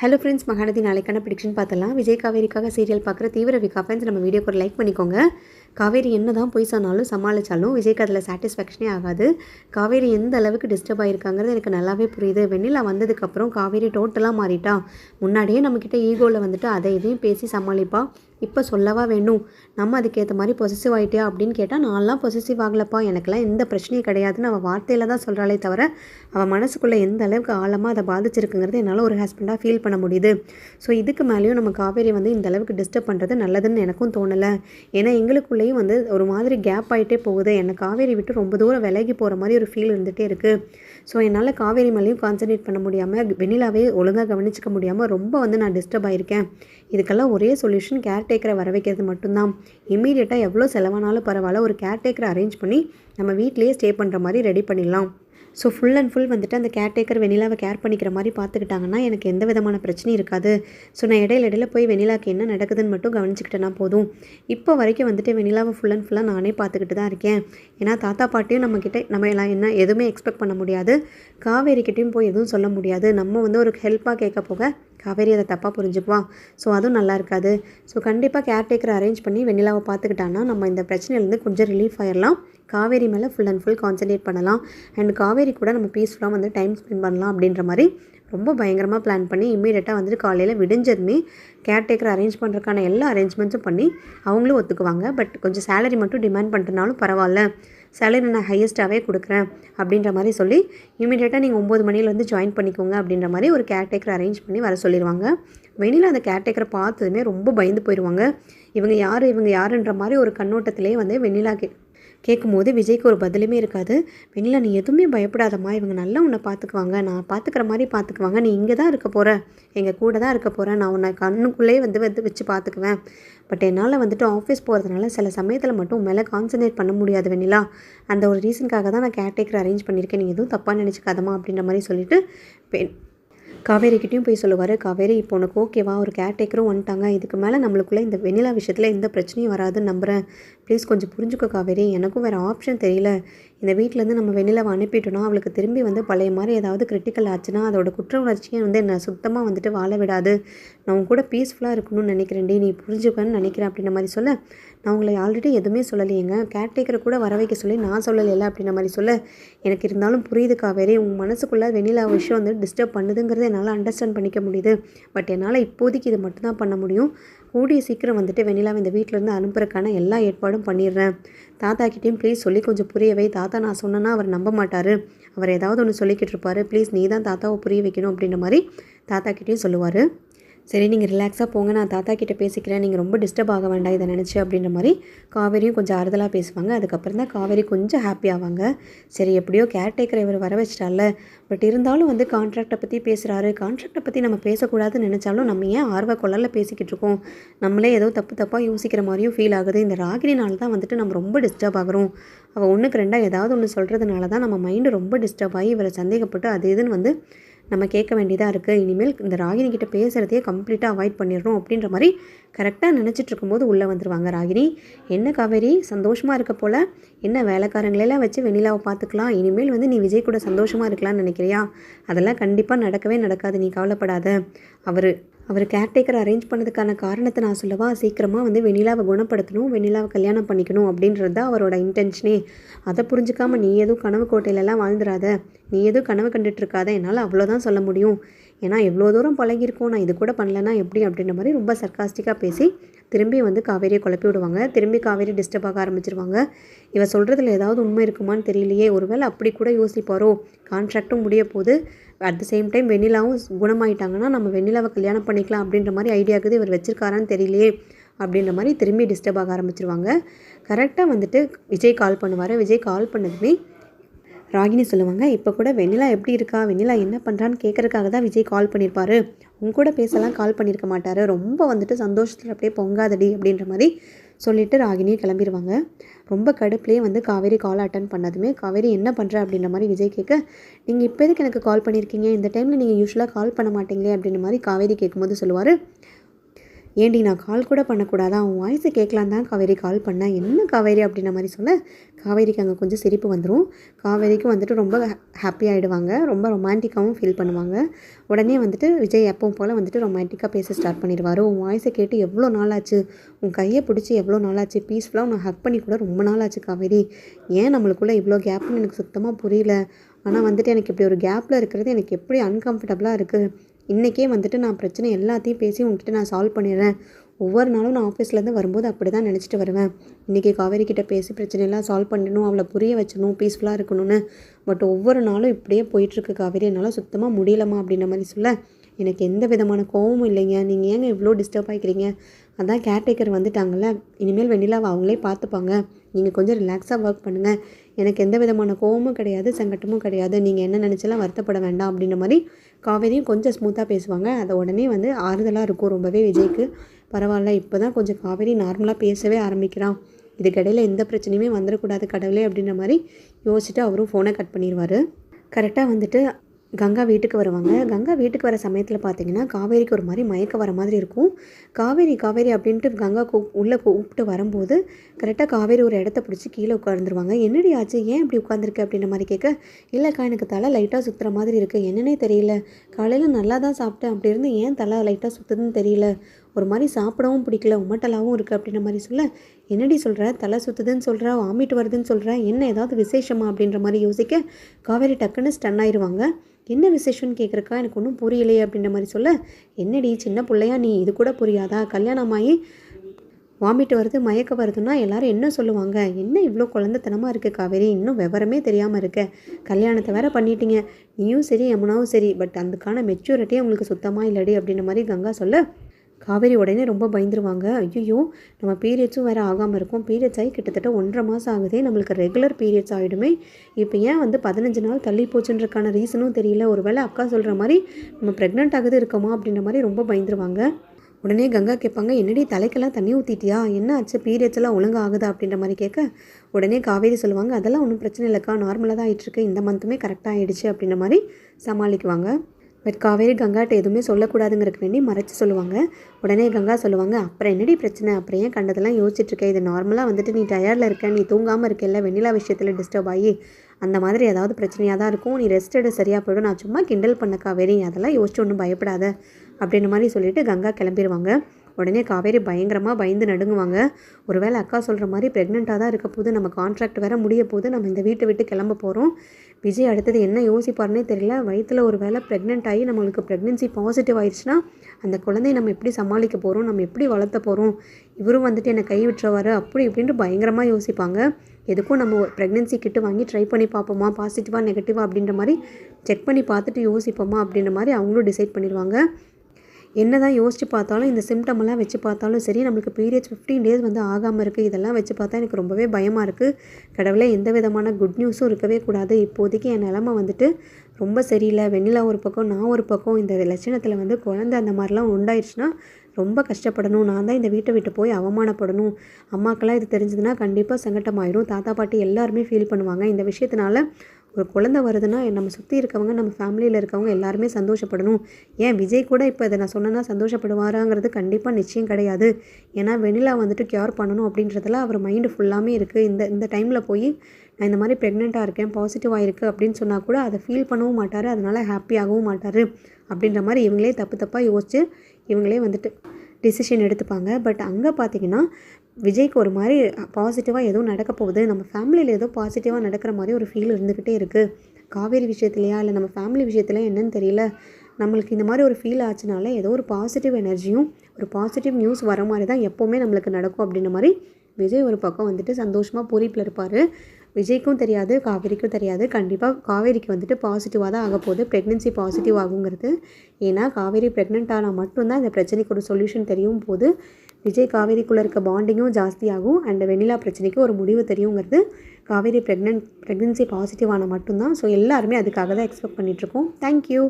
Hello friends Mahanadi நாளைக்கான prediction பார்த்தலாம் Vijay காவேரிக்காக serial பார்க்குற தீவிர விகா ஃப்ரெண்ட்ஸ் நம்ம வீடியோக்கு ஒரு லைக் பண்ணிக்கோங்க. காவேரி என்ன தான் பொய் சொன்னாலும் சமாளித்தாலும் விஜய்க்கு அதில் சாட்டிஸ்ஃபேக்ஷனே ஆகாது. காவேரி எந்த அளவுக்கு டிஸ்டர்ப் ஆகிருக்காங்கிறது எனக்கு நல்லாவே புரியுது. வெண்ணிலா வந்ததுக்கப்புறம் காவேரி டோட்டலாக மாறிட்டா. முன்னாடியே நம்மக்கிட்ட ஈகோவில் வந்துட்டு அதை இதையும் பேசி சமாளிப்பா. இப்போ சொல்லவா வேணும்? நம்ம அதுக்கேற்ற மாதிரி பொசிசிவ் ஆகிட்டியா அப்படின்னு கேட்டால் நான்லாம் பொசிசிவ் ஆகலப்பா. எனக்கெல்லாம் எந்த பிரச்சனையும் கிடையாதுன்னு அவள் வார்த்தையில் தான் சொல்கிறாளே தவிர அவள் மனசுக்குள்ளே எந்த அளவுக்கு ஆழமாக அதை பாதிச்சிருக்குங்கிறது என்னால் ஒரு ஹஸ்பண்டாக ஃபீல் பண்ண முடியுது. ஸோ இதுக்கு மேலேயும் நம்ம காவேரி வந்து இந்த அளவுக்கு டிஸ்டர்ப் பண்ணுறது நல்லதுன்னு எனக்கும் தோணலை. ஏன்னா எங்களுக்குள்ளேயும் வந்து ஒரு மாதிரி கேப் ஆகிட்டே போகுது. என்னை காவேரி விட்டு ரொம்ப தூரம் விலகி போகிற மாதிரி ஒரு ஃபீல் இருந்துகிட்டே இருக்குது ஸோ என்னால் காவேரி மேலேயும் கான்சன்ட்ரேட் பண்ண முடியாமல் வெண்ணிலாவே ஒழுங்காக கவனிச்சிக்க முடியாமல் ரொம்ப வந்து நான் டிஸ்டர்ப் ஆகிருக்கேன் இதுக்கெல்லாம் ஒரே சொல்யூஷன் கேர் கேர்டேக்கரை வர வைக்கிறது மட்டும்தான். இம்மீடியட்டாக எவ்வளோ செலவானாலும் பரவாயில்ல. ஒரு கேர்டேக்கரை அரேஞ்ச் பண்ணி நம்ம வீட்லேயே ஸ்டே பண்ணுற மாதிரி ரெடி பண்ணிடலாம். ஸோ ஃபுல் அண்ட் ஃபுல் வந்துட்டு அந்த கேர்டேக்கர் வெனிலாவை கேர் பண்ணிக்கிற மாதிரி பார்த்துக்கிட்டாங்கன்னா எனக்கு எந்த விதமான பிரச்சனையும் இருக்காது. ஸோ நான் இடையில இடையில போய் வெனிலாக்கு என்ன நடக்குதுன்னு மட்டும் கவனிச்சுக்கிட்டேன்னா போதும். இப்போ வரைக்கும் வந்துட்டு வெனிலாவை ஃபுல் அண்ட் ஃபுல்லாக நானே பார்த்துக்கிட்டு தான் இருக்கேன். ஏன்னா தாத்தா பாட்டியும் நம்மக்கிட்ட நம்ம எல்லாம் என்ன எதுவுமே எக்ஸ்பெக்ட் பண்ண முடியாது. காவேரிக்கிட்டையும் போய் எதுவும் சொல்ல முடியாது. நம்ம வந்து ஒரு ஹெல்ப்பாக கேட்க போக காவேரி அதை தப்பாக புரிஞ்சுக்குவா ஸோ அதுவும் நல்லா இருக்காது. ஸோ கண்டிப்பாக கேர்டேக்கர் அரேஞ்ச் பண்ணி வெண்ணிலாவை பார்த்துக்கிட்டான்னா நம்ம இந்த பிரச்சனையிலேருந்து கொஞ்சம் ரிலீஃப் ஆயிடலாம் காவேரி மேலே ஃபுல் அண்ட் ஃபுல் கான்சன்ட்ரேட் பண்ணலாம். அண்ட் காவேரி கூட நம்ம பீஸ்ஃபுல்லாக வந்து டைம் ஸ்பெண்ட் பண்ணலாம் அப்படின்ற மாதிரி ரொம்ப பயங்கரமாக பிளான் பண்ணி இம்மீடியட்டாக வந்துட்டு காலையில் விடிஞ்சதுமே கேர்டேக்கர் அரேஞ்ச் பண்ணுறதுக்கான எல்லா அரேஞ்ச்மெண்ட்ஸும் பண்ணி அவங்களும் ஒத்துக்குவாங்க. பட் கொஞ்சம் சேலரி மட்டும் டிமாண்ட் பண்ணுறதுனாலும் பரவாயில்ல. சேலரி நான் ஹையஸ்ட்டாகவே கொடுக்குறேன் அப்படின்ற மாதிரி சொல்லி இமீடியட்டாக நீங்கள் ஒம்பது மணிலேருந்து ஜாயின் பண்ணிக்கோங்க அப்படின்ற மாதிரி ஒரு கேர்டேக்கர் அரேஞ்ச் பண்ணி வர சொல்லிடுவாங்க வெளியில் அந்த கேர்டேக்கரை பார்த்ததுமே ரொம்ப பயந்து போயிடுவாங்க இவங்க யார் இவங்க யாருன்ற மாதிரி ஒரு கண்ணோட்டத்திலே வந்து வெண்ணிலா கே கேட்கும்போது விஜய்க்கு ஒரு பதிலுமே இருக்காது. வெண்ணிலா நீ எதுவுமே பயப்படாதம்மா. இவங்க நல்லா உன்னை பார்த்துக்குவாங்க. நான் பார்த்துக்கிற மாதிரி பார்த்துக்குவாங்க. நீ இங்கே தான் இருக்க போகிற எங்கள் கூட தான் இருக்க போகிறேன் நான் உன்னை கண்ணுக்குள்ளேயே வந்து வந்து வச்சு பார்த்துக்குவேன். பட் என்னால் வந்துட்டு ஆஃபீஸ் போகிறதுனால சில சமயத்தில் மட்டும் மேலே கான்சன்ட்ரேட் பண்ண முடியாது வெண்ணிலா. அந்த ஒரு ரீசனுக்காக தான் நான் கேர்டேக்கர் அரேஞ்ச் பண்ணியிருக்கேன். நீ எதுவும் தப்பாக நினச்சிக்காதமா அப்படின்ற மாதிரி சொல்லிட்டு பெண் காவேரிக்கிட்டையும் போய் சொல்லுவார். காவேரி இப்போ உனக்கு ஓகேவா? ஒரு கேர்டேக்கரும் வந்துட்டாங்க. இதுக்கு மேலே நம்மளுக்குள்ளே இந்த வெண்ணிலா விஷயத்தில் எந்த பிரச்சனையும் வராதுன்னு நம்புகிறேன் ப்ளீஸ் கொஞ்சம் புரிஞ்சுக்கோ காவேரி எனக்கும் வேறு ஆப்ஷன் தெரியல. இந்த வீட்டிலேருந்து நம்ம வெளியில் அனுப்பிட்டோன்னா அவளுக்கு திரும்பி வந்து பழைய மாதிரி ஏதாவது கிரிட்டிக்கல் ஆச்சுன்னா அதோட குற்ற உணர்ச்சியை வந்து என்னை சுத்தமாக வந்துட்டு வாழ விடாது. நான் உன் கூட பீஸ்ஃபுல்லாக இருக்கணும்னு நினைக்கிறேன்டி நீ புரிஞ்சுக்கன்னு நினைக்கிறேன் அப்படின்ற மாதிரி சொல்ல. நான் உங்களை ஆல்ரெடி எதுவுமே சொல்லலையேங்க. கேர்டேக்கரை கூட வர வைக்க சொல்லி நான் சொல்லலைல்ல அப்படின்ற மாதிரி சொல்ல. எனக்கு இருந்தாலும் புரியுது காவேரி உங்கள் மனசுக்குள்ளே வெண்ணிலா விஷயம் வந்து டிஸ்டர்ப் பண்ணுதுங்கிறத என்னால் அண்டர்ஸ்டாண்ட் பண்ணிக்க முடியுது. பட் என்னால் இப்போதைக்கு இது மட்டும்தான் பண்ண முடியும். கூடிய சீக்கிரம் வந்துட்டு வெண்ணிலாவை இந்த வீட்டிலேருந்து அனுப்புறக்கான எல்லா ஏற்பாடும் பண்ணிடுறேன். தாத்தா கிட்டேயும் ப்ளீஸ் சொல்லி கொஞ்சம் புரியவை தாத்தா நான் சொன்னேன்னா அவர் நம்ப மாட்டார். அவர் ஏதாவது ஒன்று சொல்லிக்கிட்டு இருப்பார். ப்ளீஸ் நீ தான் தாத்தாவை புரிய வைக்கணும் அப்படின்ற மாதிரி தாத்தா கிட்டேயும் சொல்லுவார். சரி நீங்கள் ரிலாக்ஸாக போங்க. நான் தாத்தா கிட்டே பேசிக்கிறேன். நீங்கள் ரொம்ப டிஸ்டர்ப் ஆக வேண்டாம். இதை நினச்சி அப்படின்ற மாதிரி காவேரியும் கொஞ்சம் ஆறுதலாக பேசுவாங்க. அதுக்கப்புறம் தான் காவேரி கொஞ்சம் ஹாப்பி ஆவாங்க. சரி எப்படியோ கேர்டேக்கர் இவர் வர வச்சிட்டால பட் இருந்தாலும் வந்து கான்ட்ராக்டை பற்றி பேசுகிறாரு கான்ட்ராக்டை பற்றி நம்ம பேசக்கூடாதுன்னு நினச்சாலும் நம்ம ஏன் ஆர்வ குழல்ல பேசிக்கிட்டு இருக்கோம்? நம்மளே ஏதோ தப்பு தப்பாக யோசிக்கிற மாதிரியும் ஃபீல் ஆகுது. இந்த ராகினினால தான் வந்துட்டு நம்ம ரொம்ப டிஸ்டர்ப் ஆகிறோம். அவள் ஒன்றுக்கு ரெண்டாக ஏதாவது ஒன்று சொல்கிறதுனால தான் நம்ம மைண்டு ரொம்ப டிஸ்டர்ப் ஆகி இவரை சந்தேகப்பட்டு அது இதுன்னு வந்து நம்ம கேட்க வேண்டியதாக இருக்குது இனிமேல் இந்த ராகினி கிட்ட பேசுகிறதையே கம்ப்ளீட்டாக அவாய்ட் பண்ணிடணும் அப்படின்ற மாதிரி கரெக்டாக நினச்சிட்டு இருக்கும்போது உள்ளே வந்துடுவாங்க ராகினி. என்ன காவேரி? சந்தோஷமாக இருக்க போல்? என்ன வேலைக்காரங்களெல்லாம் வச்சு வெண்ணிலாவை பார்த்துக்கலாம்? இனிமேல் வந்து நீ விஜய் கூட சந்தோஷமாக இருக்கலாம்னு நினைக்கிறியா? அதெல்லாம் கண்டிப்பாக நடக்கவே நடக்காது. நீ கவலைப்படாத. அவர் அவர் கேர்டேக்கர் அரேஞ்ச் பண்ணதுக்கான காரணத்தை நான் சொல்லவா? சீக்கிரமாக வந்து வெண்ணிலாவை குணப்படுத்தணும் வெண்ணிலாவை கல்யாணம் பண்ணிக்கணும் அப்படின்றது தான் அவரோட இன்டென்ஷனே அதை புரிஞ்சுக்காம நீ எதுவும் கனவு கோட்டையிலலாம் வாழ்ந்துடாத. நீ எதுவும் கனவு கண்டுட்ருக்காத என்னால் அவ்வளோதான் சொல்ல முடியும். ஏன்னா எவ்வளோ தூரம் பழகிருக்கோம் நான் இது கூட பண்ணலன்னா எப்படி? அப்படின்ற மாதிரி ரொம்ப சர்க்காஸ்டிக்காக பேசி திரும்பி வந்து காவேரியை குழப்பி விடுவாங்க. திரும்பி காவேரி டிஸ்டர்ப் ஆக ஆரம்பிச்சிருவாங்க. இவ சொல்கிறதுல ஏதாவது உண்மை இருக்குமான்னு தெரியலையே. ஒருவேளை அப்படி கூட யோசிப்பாரோ? கான்ட்ராக்டும் முடிய போது அட் த சேம் டைம் வெண்ணிலாவும் குணமாயிட்டாங்கன்னா நம்ம வெண்ணிலாவை கல்யாணம் பண்ணிக்கலாம் அப்படின்ற மாதிரி ஐடியாக்குது இவர் வச்சிருக்காரான்னு தெரியலையே அப்படின்ற மாதிரி திரும்பி டிஸ்டர்ப் ஆக ஆரம்பிச்சிருவாங்க. கரெக்டாக வந்துட்டு விஜய் கால் பண்ணுவார். விஜய் கால் பண்ணதுமே ராகினி சொல்லுவாங்க இப்போ கூட வெண்ணிலா எப்படி இருக்கா? வெண்ணிலா என்ன பண்ணுறான்னு கேட்குறதுக்காக தான் விஜய் கால் பண்ணியிருப்பாரு உங்க கூட பேசலாம் கால் பண்ணியிருக்க மாட்டார். ரொம்ப வந்துட்டு சந்தோஷத்தில் அப்படியே பொங்காதடி அப்படின்ற மாதிரி சொல்லிவிட்டு ராகினியும் கிளம்பிடுவாங்க ரொம்ப கடுப்புலேயே வந்து காவேரி கால் அட்டன் பண்ணதுமே காவேரி என்ன பண்ணுற அப்படின்ற மாதிரி விஜய் கேட்க நீங்கள் இப்போ எதுக்கு எனக்கு கால் பண்ணியிருக்கீங்க இந்த டைமில் நீங்கள் யூஸ்வலாக கால் பண்ண மாட்டீங்களே அப்படின்ற மாதிரி காவேரி கேட்கும்போது சொல்லுவார். ஏண்டி நான் கால் கூட பண்ணக்கூடாதா? உன் வாய்ஸை கேட்கலான் தான் காவேரி கால் பண்ணேன் என்ன காவேரி அப்படின்ன மாதிரி சொல்ல காவேரிக்கு அங்கே கொஞ்சம் சிரிப்பு வந்துடும் காவேரிக்கும் வந்துட்டு ரொம்ப ஹாப்பி ஆகிடுவாங்க ரொம்ப ரொமான்டிக்காகவும் ஃபீல் பண்ணுவாங்க. உடனே வந்துட்டு விஜய் எப்பவும் போல் வந்துட்டு ரொமான்டிக்காக பேச ஸ்டார்ட் பண்ணிடுவார். உன் வாய்ஸை கேட்டு எவ்வளோ நாள் ஆச்சு உன் கையை பிடிச்சி எவ்வளோ நாள் ஆச்சு பீஸ்ஃபுல்லாக உன்னை ஹக் பண்ணி கூட ரொம்ப நாள் ஆச்சு காவேரி. ஏன் நம்மளுக்குள்ளே இவ்வளோ கேப்னு எனக்கு சுத்தமாக புரியல? ஆனால் வந்துட்டு எனக்கு இப்படி ஒரு கேப்பில் இருக்கிறது எனக்கு எப்படி அன்கம்ஃபர்டபுளாக இருக்குது இன்றைக்கே வந்துட்டு நான் பிரச்சனை எல்லாத்தையும் பேசி உங்ககிட்ட நான் சால்வ் பண்ணிடுறேன். ஒவ்வொரு நாளும் நான் ஆஃபீஸ்லேருந்து வரும்போது அப்படி தான் நினச்சிட்டு வருவேன். இன்றைக்கி காவேரி கிட்டே பேசி பிரச்சனையெல்லாம் சால்வ் பண்ணணும் அவளை புரிய வச்சணும் பீஸ்ஃபுல்லாக இருக்கணும்னு. பட் ஒவ்வொரு நாளும் இப்படியே போயிட்டுருக்கு காவேரி. என்னால் சுத்தமாக முடியலம்மா அப்படின்ற மாதிரி சொல்ல. எனக்கு எந்த விதமான கோவமும் இல்லைங்க. நீங்கள் ஏங்க இவ்வளோ டிஸ்டர்ப் ஆகிக்கிறீங்க அதான் கேர்டேக்கர் வந்துட்டாங்கல்ல. இனிமேல் வெண்ணிலாவை அவங்களே பார்த்துப்பாங்க. நீங்கள் கொஞ்சம் ரிலாக்ஸாக ஒர்க் பண்ணுங்கள் எனக்கு எந்த விதமான கோவமும் கிடையாது சங்கட்டமும் கிடையாது. நீங்கள் என்ன நினச்சலாம் வருத்தப்பட வேண்டாம் அப்படின்ற மாதிரி காவேரியும் கொஞ்சம் ஸ்மூத்தாக பேசுவாங்க. அதை உடனே வந்து ஆறுதலாக இருக்கும் ரொம்பவே விஜய்க்கு. பரவாயில்ல இப்போ தான் கொஞ்சம் காவேரி நார்மலாக பேசவே ஆரம்பிக்கிறான் இதுக்கிடையில் எந்த பிரச்சனையுமே வந்துடக்கூடாது கடவுளே அப்படின்ற மாதிரி யோசிச்சுட்டு அவரும் ஃபோனை கட் பண்ணிடுவார் கரெக்டாக வந்துட்டு கங்கா வீட்டுக்கு வருவாங்க. கங்கா வீட்டுக்கு வர சமயத்தில் பார்த்தீங்கன்னா காவேரிக்கு ஒரு மாதிரி மயக்க வர மாதிரி இருக்கும். காவேரி காவேரி அப்படின்ட்டு கங்கா கூ உள்ளே கூப்பிட்டு வரும்போது கரெக்டாக காவேரி ஒரு இடத்த பிடிச்சி கீழே உட்காந்துருவாங்க என்னடி ஆச்சு? ஏன் இப்படி உட்காந்துருக்கு அப்படின்ற மாதிரி கேட்க இல்லைக்கா எனக்கு தலை லைட்டாக சுற்றுற மாதிரி இருக்குது என்னன்னே தெரியல. காலையில் நல்லா தான் சாப்பிட்டேன். அப்படி இருந்து ஏன் தலை லைட்டாக சுற்றுதுன்னு தெரியல. ஒரு மாதிரி சாப்பிடவும் பிடிக்கல. உமட்டலாகவும் இருக்குது அப்படின்ற மாதிரி சொல்ல என்னடி சொல்கிற தலை சுற்றுதுன்னு சொல்கிற வாமிட் வருதுன்னு சொல்கிற என்ன ஏதாவது விசேஷமா? அப்படின்ற மாதிரி யோசிக்க காவேரி டக்குன்னு ஸ்டன் ஆயிடுவாங்க என்ன விசேஷம்னு கேட்குறக்கா எனக்கு ஒன்றும் புரியலையே அப்படின்ற மாதிரி சொல்ல என்னடி சின்ன பிள்ளையா நீ இது கூட புரியாதா? கல்யாணமாகி வாமிட் வருது மயக்க வருதுன்னா எல்லாரும் என்ன சொல்லுவாங்க? என்ன இவ்வளோ குழந்தைத்தனமாக இருக்குது காவேரி? இன்னும் விவரமே தெரியாமல் இருக்க. கல்யாணத்தை வேற பண்ணிட்டீங்க. நீயும் சரி யமுனாவும் சரி பட் அதுக்கான மெச்சூரிட்டியே உங்களுக்கு சுத்தமாக இல்லடி அப்படின்ற மாதிரி கங்கா சொல்ல காவேரி உடனே ரொம்ப பயந்துருவாங்க. ஐயோ நம்ம பீரியட்ஸும் வேறு ஆகாமல் இருக்கும். பீரியட்ஸ் ஆகி கிட்டத்தட்ட ஒன்றரை மாதம் ஆகுதே. நம்மளுக்கு ரெகுலர் பீரியட்ஸ் ஆகிடுமே இப்போ ஏன் வந்து பதினஞ்சு நாள் தள்ளி போச்சுன்றக்கான ரீசனும் தெரியல. ஒரு வேளை அக்கா சொல்கிற மாதிரி நம்ம ப்ரெக்னென்ட் ஆகுது இருக்கோமா அப்படின்ற மாதிரி ரொம்ப பயந்துருவாங்க. உடனே கங்கா கேட்பாங்க என்னடி தலைக்கெல்லாம் தண்ணி ஊற்றிட்டியா என்ன ஆச்சு? பீரியட்ஸ் எல்லாம் ஒழுங்காக ஆகுதா? அப்படின்ற மாதிரி கேட்க உடனே காவேரி சொல்லுவாங்க அதெல்லாம் ஒன்றும் பிரச்சனை இல்லைக்கா. நார்மலாக தான் ஆகிட்டுருக்கு இந்த மந்த்துமே கரெக்டாக ஆகிடுச்சு அப்படின்ற மாதிரி சமாளிக்குவாங்க. பட் காவேரி கங்காட்ட எதுவுமே சொல்லக்கூடாதுங்கிறக்கு வேண்டி மறைச்சி சொல்லுவாங்க. உடனே கங்கா சொல்லுவாங்க அப்புறம் என்னடி பிரச்சனை? அப்புறம் ஏன் கண்டதெல்லாம் யோசிச்சுட்ருக்கேன் இது நார்மலாக வந்துட்டு நீ டயர்டில் இருக்க நீ தூங்காமல் இருக்கல வெண்ணிலா விஷயத்தில் டிஸ்டர்ப் ஆகி அந்த மாதிரி ஏதாவது பிரச்சனையாக தான் இருக்கும். நீ ரெஸ்ட் எடு சரியாக போயிடும். நான் சும்மா கிண்டல் பண்ண காவேரி அதெல்லாம் யோசிச்சு ஒன்றும் பயப்படாத அப்படின்ற மாதிரி சொல்லிட்டு கங்கா கிளம்பிடுவாங்க உடனே காவேரி பயங்கரமாக பயந்து நடுங்குவாங்க. ஒருவேளை அக்கா சொல்கிற மாதிரி ப்ரெக்னெண்ட்டாக தான் இருக்க போது நம்ம கான்ட்ராக்ட் வேறு முடிய போது நம்ம இந்த வீட்டை விட்டு கிளம்ப போகிறோம் விஜய் அடுத்தது என்ன யோசிப்பார்னே தெரியல. வயிற்றில் ஒரு வேளை ப்ரெக்னென்ட் ஆகி நம்மளுக்கு ப்ரெக்னென்சி பாசிட்டிவ் ஆயிடுச்சுன்னா அந்த குழந்தைய நம்ம எப்படி சமாளிக்க போகிறோம் நம்ம எப்படி வளர்த்த போகிறோம் இவரும் வந்துட்டு என்னை கை விட்டுறவாரு அப்படி இப்படின்ட்டு பயங்கரமாக யோசிப்பாங்க. எதுக்கும் நம்ம ப்ரெக்னென்சி கிட்ட வாங்கி ட்ரை பண்ணி பார்ப்போமா? பாசிட்டிவாக நெகட்டிவாக அப்படின்ற மாதிரி செக் பண்ணி பார்த்துட்டு யோசிப்போமா? அப்படின்ற மாதிரி அவங்களும் டிசைட் பண்ணிடுவாங்க. என்ன தான் யோசித்து பார்த்தாலும் இந்த சிம்டமெல்லாம் வச்சு பார்த்தாலும் சரி நம்மளுக்கு பீரியட்ஸ் ஃபிஃப்டீன் டேஸ் வந்து ஆகாமல் இருக்குது இதெல்லாம் வச்சு பார்த்தா எனக்கு ரொம்பவே பயமாக இருக்குது கடவுளே எந்த விதமான குட் நியூஸும் இருக்கவே கூடாது. இப்போதைக்கு என் நிலமை வந்துட்டு ரொம்ப சரியில்லை. வெண்ணிலா ஒரு பக்கம் நான் ஒரு பக்கம் இந்த லட்சணத்தில் வந்து குழந்தை அந்த மாதிரிலாம் உண்டாயிடுச்சுன்னா ரொம்ப கஷ்டப்படணும். நான் தான் இந்த வீட்டை விட்டு போய் அவமானப்படணும். அம்மாக்கெல்லாம் இது தெரிஞ்சதுன்னா கண்டிப்பாக சங்கட்டமாயிடும் தாத்தா பாட்டி எல்லாருமே ஃபீல் பண்ணுவாங்க. இந்த விஷயத்தினால ஒரு குழந்தை வருதுன்னா நம்ம சுற்றி இருக்கவங்க நம்ம ஃபேமிலியில் இருக்கவங்க எல்லாருமே சந்தோஷப்படணும். ஏன் விஜய் கூட இப்போ இதை நான் சொன்னேன்னா சந்தோஷப்படுவாராங்கிறது கண்டிப்பாக நிச்சயம் கிடையாது. ஏன்னா வெண்ணிலா வந்துட்டு க்யூர் பண்ணணும் அப்படின்றதுல அவர் மைண்டு ஃபுல்லாமே இருக்குது இந்த இந்த டைமில் போய் நான் இந்த மாதிரி ப்ரெக்னெண்ட்டாக இருக்கேன் பாசிட்டிவாக இருக்குது அப்படின்னு சொன்னால் கூட அதை ஃபீல் பண்ணவும் மாட்டார். அதனால் ஹாப்பியாகவும் மாட்டார். அப்படின்ற மாதிரி இவங்களே தப்பு தப்பாக யோசித்து இவங்களே வந்துட்டு டிசிஷன் எடுத்துப்பாங்க. பட் அங்கே பார்த்தீங்கன்னா விஜய்க்கு ஒரு மாதிரி பாசிட்டிவாக எதுவும் நடக்க போகுது. நம்ம ஃபேமிலியில் ஏதோ பாசிட்டிவாக நடக்கிற மாதிரி ஒரு ஃபீல் இருந்துக்கிட்டே இருக்குது காவேரி விஷயத்துலையா இல்லை நம்ம ஃபேமிலி விஷயத்துலையா என்னன்னு தெரியல. நம்மளுக்கு இந்த மாதிரி ஒரு ஃபீல் ஆச்சுனால ஏதோ ஒரு பாசிட்டிவ் எனர்ஜியும் ஒரு பாசிட்டிவ் நியூஸ் வர மாதிரி தான் எப்போவுமே நம்மளுக்கு நடக்கும் அப்படின்ற மாதிரி விஜய் ஒரு பக்கம் வந்துட்டு சந்தோஷமாக பூரிப்பில் இருப்பார். விஜய்க்கும் தெரியாது காவேரிக்கும் தெரியாது. கண்டிப்பாக காவேரிக்கு வந்துட்டு பாசிட்டிவாக தான் ஆக போகுது. ப்ரெக்னென்சி பாசிட்டிவ் ஆகுங்கிறது. ஏன்னா காவேரி ப்ரெக்னென்ட் ஆனால் மட்டும்தான் இந்த பிரச்சனைக்கு ஒரு சொல்யூஷன் தெரியும் போது விஜய் காவேரிக்குள்ளே இருக்க பாண்டிங்கும் ஜாஸ்தியாகும். அண்ட் வெண்ணிலா பிரச்சனைக்கு ஒரு முடிவு தெரியுங்கிறது. காவேரி ப்ரெக்னென்ட் ப்ரெக்னென்சி பாசிட்டிவ் ஆனால் மட்டும்தான். ஸோ எல்லாருமே அதுக்காக தான் எக்ஸ்பெக்ட் பண்ணிகிட்ருக்கோம் தேங்க்யூ